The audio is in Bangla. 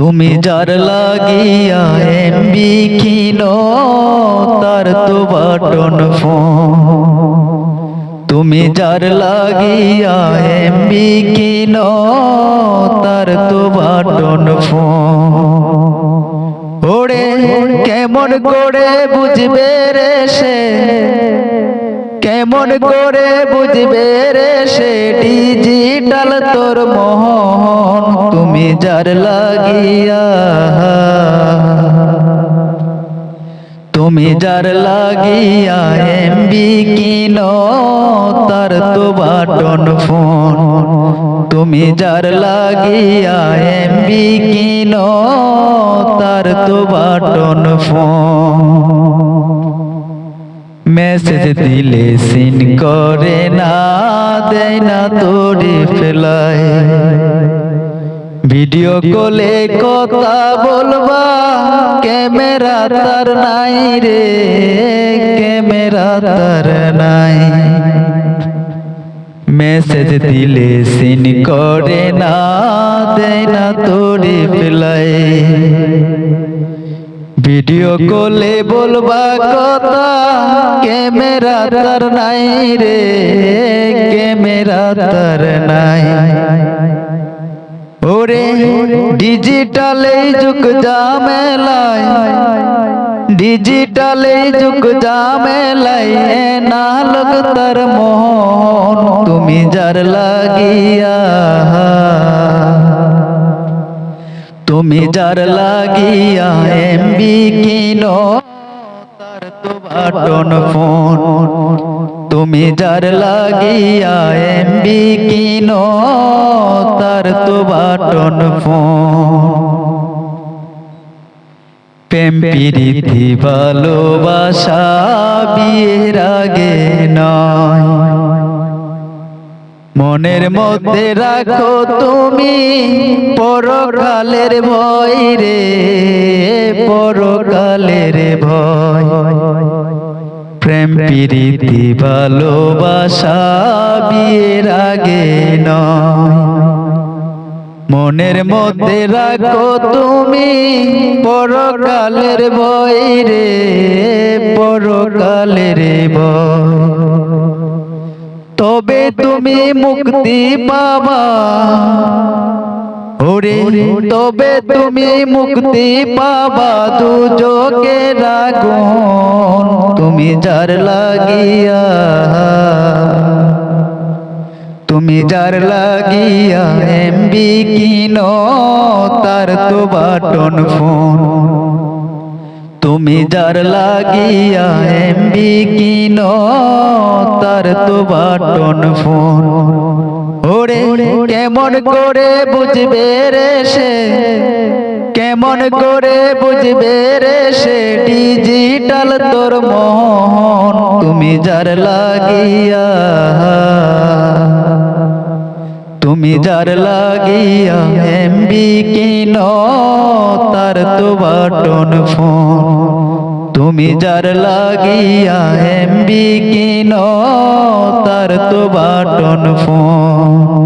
তুমি যার লাগিয়া কিনো তার তো বাটন ফোন তুমি যার লাগিয়া কিনো তার তো বাটন ফোন ওরে কেমন করে বুঝবে রে সে? কেমন করে বুঝবে রে সে? ডিজিটাল তোর মোহন যার লাগিয়া তুমি যার লাগিয়া এমবি কিনো, তার তো বাটন ফোন। তুমি যার লাগিয়া এমবি কিনো, তার তো বাটন ফোন। মেসেজ দিলে সিন করে, না দেয় না তোরে ফেলায় ভিডিও কলে কথা বলবা। ক্যামেরা তার নাই রে, ক্যামেরা তার নাই। মেসেজ দিলে সিন করে না, দেয় না তোরে ফেলায় ভিডিও কলে বলবা কথা, ক্যামেরা তার নাই রে, ক্যামেরা তার নাই। ওরে ডিজিটালে যুগ জামেলায় ডিজিটালে যুগ জামেলায় না লোক তার মোহন তুমি যার লাগিয়া, তুমি যার লাগিয়া, এমবি কিনো তার তো বাটন ফোন। তুমি যার লাগিয়া এমবি কিনো তার তো বাটন ফোন। প্রেম প্রীতি ভালোবাসা বিয়ের আগে নয়। মনের মধ্যে রাখো তুমি পরকালের ভয় রে পরকালের ভয়। প্রেম, প্রীতি, ভালোবাসা বিয়ের আগে মনের মধ্যে রাখো তুমি পরকালের ভয় রে, পরকালের ভয়। তবে তুমি মুক্তি পাবা। ওরে তবে তুমি মুক্তি পাবা দুজকে রাগুন তুমি যার লাগিয়া তুমি যার লাগিয়া এমবি কিনো তার তো বাটন ফোন। তুমি যার লাগিয়া এমবি কিনো তার তো বাটন ফোন। ওরে কেমন করে বুঝবে রে সে? কেমন করে বুঝবে রে সে? ডিজিটাল তোর মোহন তুমি যার লাগিয়া তুমি যার লাগিয়া এমবি কিনো তার তো বাটন ফোন। তুমি যার লাগিয়া এমবি কিনো তার তো বাটন ফোন।